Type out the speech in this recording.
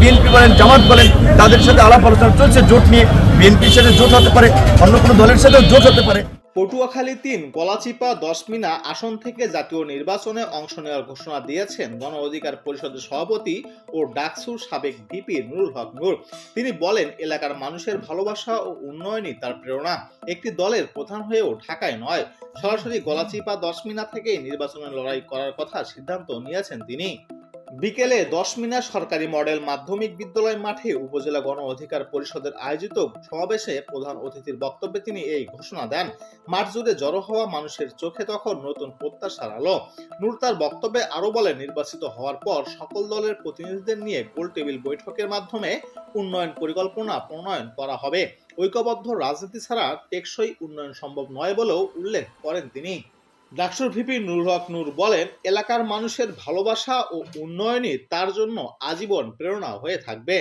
BNP বলেন, জামাত বলেন, তাদের সাথে আলাপ আলোচনা চলছে, জোট নিয়ে বিএনপির সাথে জোট হতে পারে, অন্য কোনো দলের সাথেও জোট হতে পারে। পটুয়াখালী তিন গলাচিপা দশমিনা আসন থেকে জাতীয় নির্বাচনে অংশ নেওয়ার ঘোষণা দিয়েছেন গণ অধিকার পরিষদের সভাপতি ও ডাকসুর সাবেক ভিপি নুরুল হক নূর। তিনি বলেন, এলাকার মানুষের ভালোবাসা ও উন্নয়নই তার প্রেরণা। একটি দলের প্রধান হয়েও ঢাকায় নয়। সরাসরি গলাচিপা দশমিনা থেকেই নির্বাচনে লড়াই করার কথা সিদ্ধান্ত নিয়েছেন তিনি। বিকেলে দশ দশমিনা সরকারি মডেল মাধ্যমিক বিদ্যালয় মাঠে উপজেলা গণ অধিকার পরিষদের আয়োজিত সমাবেশে প্রধান অতিথির বক্তব্যে তিনি এই ঘোষণা দেন। মাঠ জুড়ে জড়ো হওয়া মানুষের চোখে তখন নতুন প্রত্যাশার আলো। নূর তার বক্তব্যে আরও বলে নির্বাচিত হওয়ার পর সকল দলের প্রতিনিধিদের নিয়ে গোল টেবিল বৈঠকের মাধ্যমে উন্নয়ন পরিকল্পনা প্রণয়ন করা হবে। ঐক্যবদ্ধ রাজনীতি ছাড়া টেকসই উন্নয়ন সম্ভব নয় বলেও উল্লেখ করেন তিনি। ডাকসুর ভিপি নূর হক নূর বলেন, এলাকার মানুষের ভালোবাসা ও উন্নয়নই তার জন্য আজীবন প্রেরণা হয়ে থাকবে।